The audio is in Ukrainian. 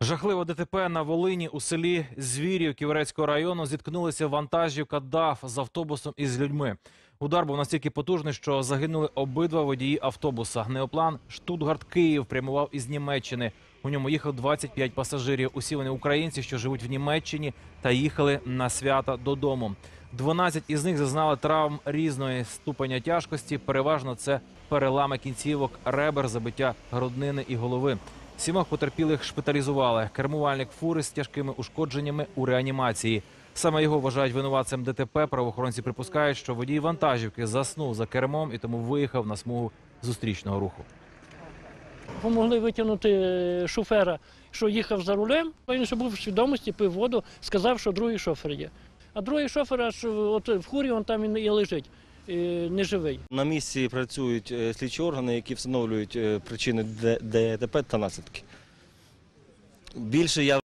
Жахливе ДТП на Волині у селі Звірів Ківерецького району зіткнулися вантажівка ДАФ з автобусом із людьми. Удар був настільки потужний, що загинули обидва водії автобуса. Неоплан Штутгарт Київ прямував із Німеччини. У ньому їхав 25 пасажирів. Усі вони українці, що живуть в Німеччині, та їхали на свята додому. 12 із них зазнали травм різної ступеня тяжкості. Переважно це перелами кінцівок, ребер, забиття груднини і голови. Сімох потерпілих шпиталізували. Кермувальник фури з тяжкими ушкодженнями у реанімації. Саме його вважають винуватцем ДТП. Правоохоронці припускають, що водій вантажівки заснув за кермом і тому виїхав на смугу зустрічного руху. Помогли витягнути е, шофера, що їхав за рулем. Він ще був в свідомості, пив воду, сказав, що другий шофер є. А другий шофер аж от в хурі він там і лежить, е, неживий. На місці працюють е, слідчі органи, які встановлюють е, причини ДТП та наслідки. Більше я